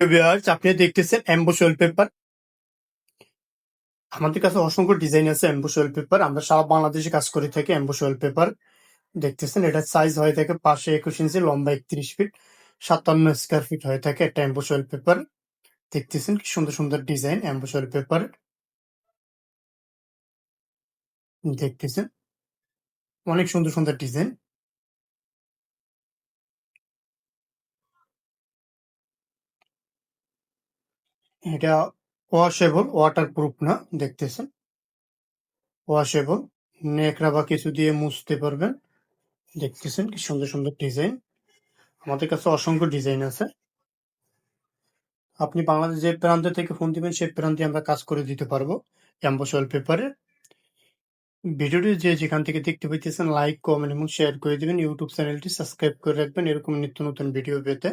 আপনি দেখতেছেন well paper আমাদের কাছে অসংখ্য ডিজাইন আছে ওয়েল পেপার আমরা সারা বাংলাদেশে কাজ করে থাকি ওয়েল পেপার দেখতেছেন, এটা সাইজ হয়ে থাকে পাশে একুশ ইঞ্চি লম্বা একত্রিশ ফিট সাতান্ন স্কোয়ার ফিট হয়ে থাকে একটা এমবোস পেপার দেখতেছেন কি সুন্দর সুন্দর ডিজাইন ওয়েল পেপার দেখতেছেন, অনেক সুন্দর সুন্দর ডিজাইন এটা ওয়াশেবল ওয়াটার প্রুফ না, দেখতেছেন? ওয়াশেবল নেকড়া বা কিছু দিয়ে মুছতে পারবেন। দেখতেছেন কি সুন্দর সুন্দর ডিজাইন আমাদের কাছে অসংখ্য ডিজাইন আছে। আপনি বাংলাদেশ যে প্রান্ত থেকে ফোন দিবেন সেই প্রান্তে আমরা কাজ করে দিতে পারব অ্যাম্বোসল পেপারে ভিডিওটি যে যেখান থেকে দেখতে পাইতেছেন লাইক কমেন্ট এবং শেয়ার করে দিবেন। ইউটিউব চ্যানেলটি সাবস্ক্রাইব করে রাখবেন, এরকম নিত্য নতুন ভিডিও পেতে।